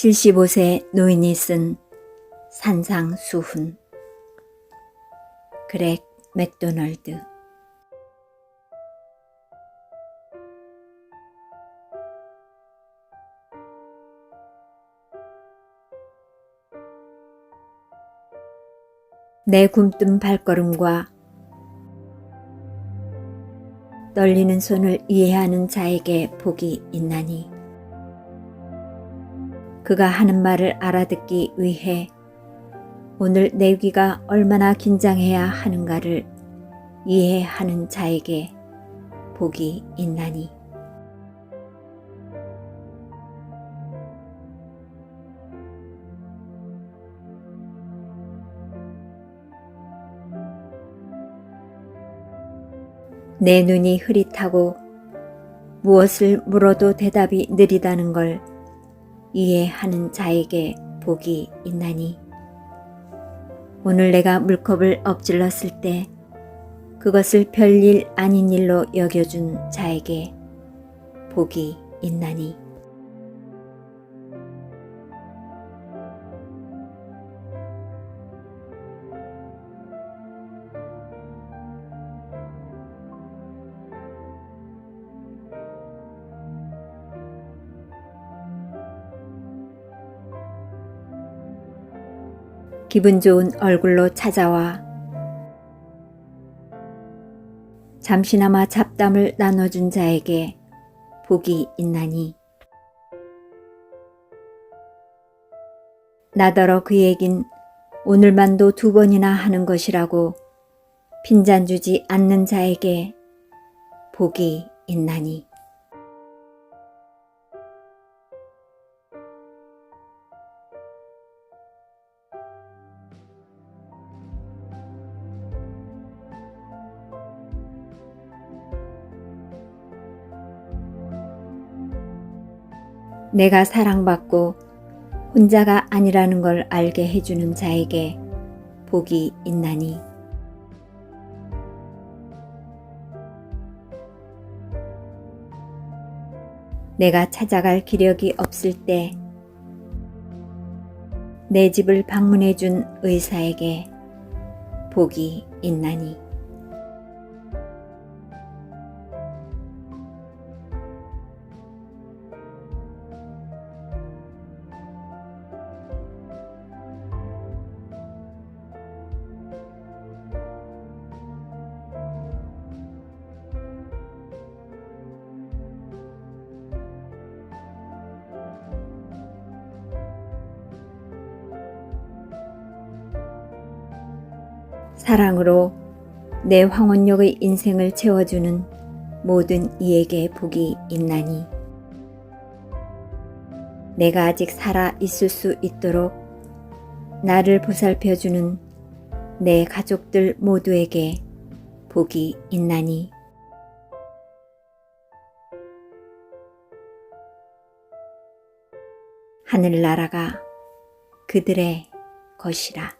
75세 노인이 쓴 산상수훈. 그렉 맥도널드. 내 굼뜬 발걸음과 떨리는 손을 이해하는 자에게 복이 있나니 그가 하는 말을 알아듣기 위해 오늘 내 귀가 얼마나 긴장해야 하는가를 이해하는 자에게 복이 있나니. 내 눈이 흐릿하고 무엇을 물어도 대답이 느리다는 걸 이해하는 자에게 복이 있나니? 오늘 내가 물컵을 엎질렀을 때 그것을 별일 아닌 일로 여겨준 자에게 복이 있나니 기분 좋은 얼굴로 찾아와. 잠시나마 잡담을 나눠준 자에게 복이 있나니. 나더러 그 얘긴 오늘만도 두 번이나 하는 것이라고 핀잔 주지 않는 자에게 복이 있나니 내가 사랑받고 혼자가 아니라는 걸 알게 해주는 자에게 복이 있나니. 내가 찾아갈 기력이 없을 때 내 집을 방문해 준 의사에게 복이 있나니 사랑으로 내 황혼역의 인생을 채워주는 모든 이에게 복이 있나니 내가 아직 살아 있을 수 있도록 나를 보살펴주는 내 가족들 모두에게 복이 있나니 하늘나라가 그들의 것이라.